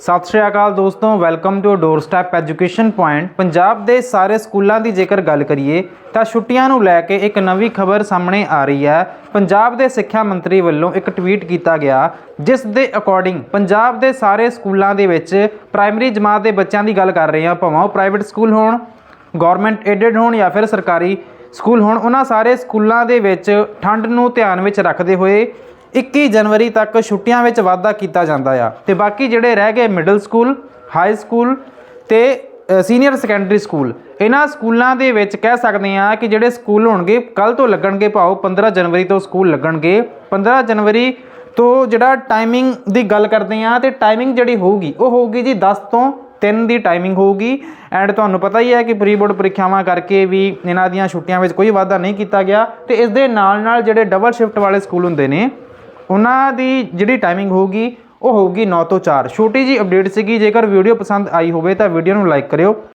ਸਤਿ ਸ਼੍ਰੀ ਅਕਾਲ ਦੋਸਤੋ welcome to doorstep education point Punjab ਦੇ ਸਾਰੇ ਸਕੂਲਾਂ ਦੀ ਜੇਕਰ ਗੱਲ ਕਰੀਏ, ਤਾਂ ਛੁੱਟੀਆਂ ਨੂੰ ਲੈ ਕੇ ਇੱਕ ਨਵੀਂ ਖਬਰ ਸਾਹਮਣੇ ਆ ਰਹੀ ਹੈ। ਪੰਜਾਬ ਦੇ ਸਿੱਖਿਆ ਮੰਤਰੀ ਵੱਲੋਂ ਇੱਕ ਟਵੀਟ ਕੀਤਾ ਗਿਆ, ਜਿਸ ਦੇ ਅਕੋਰਡਿੰਗ ਪੰਜਾਬ ਦੇ ਸਾਰੇ ਸਕੂਲਾਂ ਦੇ ਵਿੱਚ ਪ੍ਰਾਇਮਰੀ ਜਮਾਤ ਦੇ ਬੱਚਿਆਂ ਦੀ ਗੱਲ ਕਰ ਰਹੇ ਹਾਂ ਭਾਵੇਂ ਉਹ ਪ੍ਰਾਈਵੇਟ ਸਕੂਲ ਹੋਣ ਗਵਰਨਮੈਂਟ ਏਡਡ ਹੋਣ ਜਾਂ ਫਿਰ ਸਰਕਾਰੀ ਸਕੂਲ ਹੋਣ, ਉਹਨਾਂ ਸਾਰੇ ਸਕੂਲਾਂ ਦੇ ਵਿੱਚ ਠੰਡ ਨੂੰ ਧਿਆਨ ਵਿੱਚ ਰੱਖਦੇ ਹੋਏ 21 ਜਨਵਰੀ ਤੱਕ ਛੁੱਟੀਆਂ ਵਿੱਚ ਵਾਧਾ ਕੀਤਾ ਜਾਂਦਾ ਆ। ਤੇ ਬਾਕੀ ਜਿਹੜੇ ਰਹਿ ਗਏ ਮਿਡਲ ਸਕੂਲ ਹਾਈ ਸਕੂਲ ਤੇ ਸੀਨੀਅਰ ਸੈਕੰਡਰੀ ਸਕੂਲ ਇਹਨਾਂ ਸਕੂਲਾਂ ਦੇ ਵਿੱਚ ਕਹਿ ਸਕਦੇ ਆ ਕਿ ਜਿਹੜੇ ਸਕੂਲ ਹੋਣਗੇ ਕੱਲ ਤੋਂ ਲੱਗਣਗੇ ਭਾਓ 15 ਜਨਵਰੀ ਤੋਂ ਸਕੂਲ ਲੱਗਣਗੇ। 15 ਜਨਵਰੀ ਤੋਂ ਜਿਹੜਾ ਟਾਈਮਿੰਗ ਦੀ ਗੱਲ ਕਰਦੇ ਆ ਤੇ ਟਾਈਮਿੰਗ ਜਿਹੜੀ ਹੋਊਗੀ, ਉਹ ਹੋਊਗੀ ਜੀ 10 ਤੋਂ 3 ਦੀ ਟਾਈਮਿੰਗ ਹੋਊਗੀ। ਐਂਡ ਤੁਹਾਨੂੰ ਪਤਾ ਹੀ ਹੈ ਕਿ ਪ੍ਰੀ ਬੋਰਡ ਪ੍ਰੀਖਿਆਵਾਂ ਕਰਕੇ ਵੀ ਇਹਨਾਂ ਦੀਆਂ ਛੁੱਟੀਆਂ ਵਿੱਚ ਕੋਈ ਵਾਧਾ ਨਹੀਂ ਕੀਤਾ ਗਿਆ। ਤੇ ਇਸ ਦੇ ਨਾਲ ਨਾਲ ਜਿਹੜੇ ਡਬਲ ਸ਼ਿਫਟ ਵਾਲੇ ਸਕੂਲ ਹੁੰਦੇ ਨੇ ਉਹਨਾਂ ਦੀ ਜਿਹੜੀ ਟਾਈਮਿੰਗ ਹੋਊਗੀ, ਉਹ ਹੋਊਗੀ 9 ਤੋਂ 4 ਛੋਟੀ ਜੀ ਅਪਡੇਟ ਸੀਗੀ, ਜੇਕਰ ਵੀਡੀਓ ਪਸੰਦ ਆਈ ਹੋਵੇ ਤਾਂ ਵੀਡੀਓ ਨੂੰ ਲਾਈਕ ਕਰਿਓ।